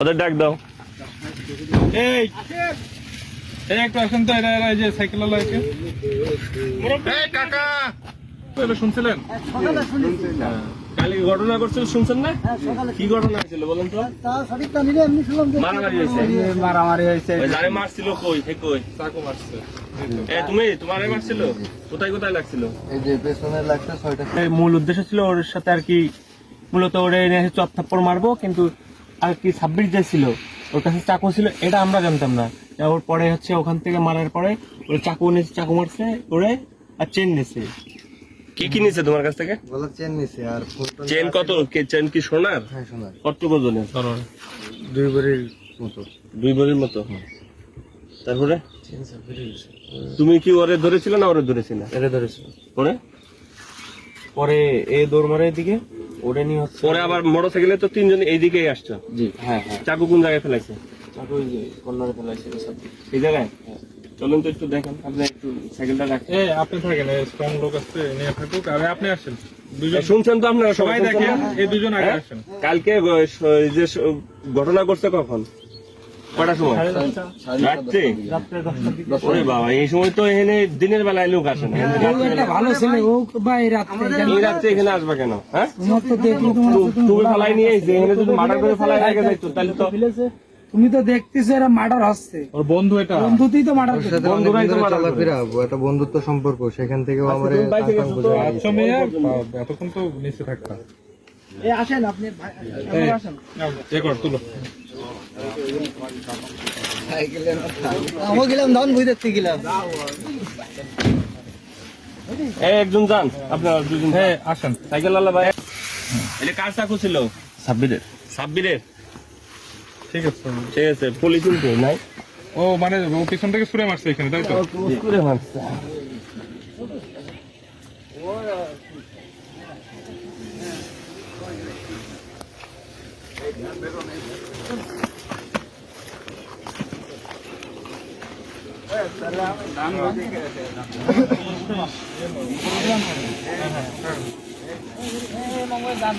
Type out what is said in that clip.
ওদের ডাক দাও। এই। এই একটু আসেন তো এরা এরা এই যে সাইকেল এই কাকা তো শুনছিলেন? সকালে শুনেছি। ঘটনা করছিল শুনছেন না? হ্যাঁ কি ঘটনা হয়েছিল বলেন তো? তা সঠিকটা নিলে এমনি শুনলাম যে মারামারি হয়েছে। মারামারি হয়েছে। যারে মারছিল কই? হে কই? চাকু মারছে। তুমি? তোমারে মারছিল? কোথায় কোথায় লাগছিল? এই যে পেছনে লাগছে ছয়টা। মূল উদ্দেশ্য ছিল ওর সাথে আর কি মূলত ওরে এনে চপ থাপ্পড় মারবো কিন্তু আর কি ছাব্বিশ যে ছিল ওর কাছে চাকু ছিল এটা আমরা জানতাম না। ওর পরে হচ্ছে ওখান থেকে মারার পরে ওর চাকু নিয়েছে চাকু মারছে ওরে আর চেন নিয়েছে। কি কি নিছে তোমার কাছ থেকে? গলার চেন নিছে আর চেন কত? কে চেন কি সোনার? হ্যাঁ শোনার কত ওজনের দুই ভরির মতো। দুই ভরির মতো? তারপরে? তুমি কি ওরে ধরেছিল না ওরে ধরেছিল? এটা ধরেছে পরে? পরে এ দৌড় মারে এদিকে। ওরে নিয়ে হচ্ছে পরে আবার মোটরসাইকেলে তো তিনজন এইদিকেই আসছো। জি হ্যাঁ হ্যাঁ। চাকু কোন জায়গায় ফেলাইছে? চাকু ওই যে কর্নারে ফেলাইছে এই জায়গায়? চলুন তো একটু দেখেন। আপনি একটু সাইকেলটা রাখেন। এই আপনি থাকেন স্ট্রং লোক আছে নিয়ে থাকুক। আর আপনি আসেন। দুজন শুনছেন তো আপনারা সবাই? দেখেন এই দুজন আগে হ্যাঁ? আসেন। কালকে যে ঘটনা করছে কখন? কটার সময়? রাত্রে? ওরে বাবা এই সময় তো এখানে দিনের বেলায় লোক আসে না। ভালো ছিল রাত্রে এই রাত্রে এখানে আসবে কেন? হ্যাঁ? তুমি ফালাই নিয়ে এসে এখানে যদি মার্ডার করে ফালাই রেখে যাইতো তাহলে তো তুমি তো দেখতেছো এরা মার্ডার হচ্ছে। ওর বন্ধু এটা। বন্ধুতেই তো মার্ডার বন্ধুরাই তো চলাফেরা একটা বন্ধুত্ব সম্পর্ক সেখান থেকেও আমার গেছো তো? আচ্ছা মেয়ে। এতক্ষণ তো নিচে থাকতাম। এই আসেন আপনি ভাই, আসেন। তুলো। আমি গেলাম ধন বুঝ দেখতে গেলাম। একজন যান আপনারা দুজন। হ্যাঁ আসেন। সাইকেল আল্লাহ ভাই। এটা কার চাকু ছিল? সাব্বিরের। ঠিক আছে। ঠিক আছে পুলিশ নাই? ও মানে ও পিছন থেকে সুরে মারছে এখানে তাই তো? মারছে। হ্যাঁ, দান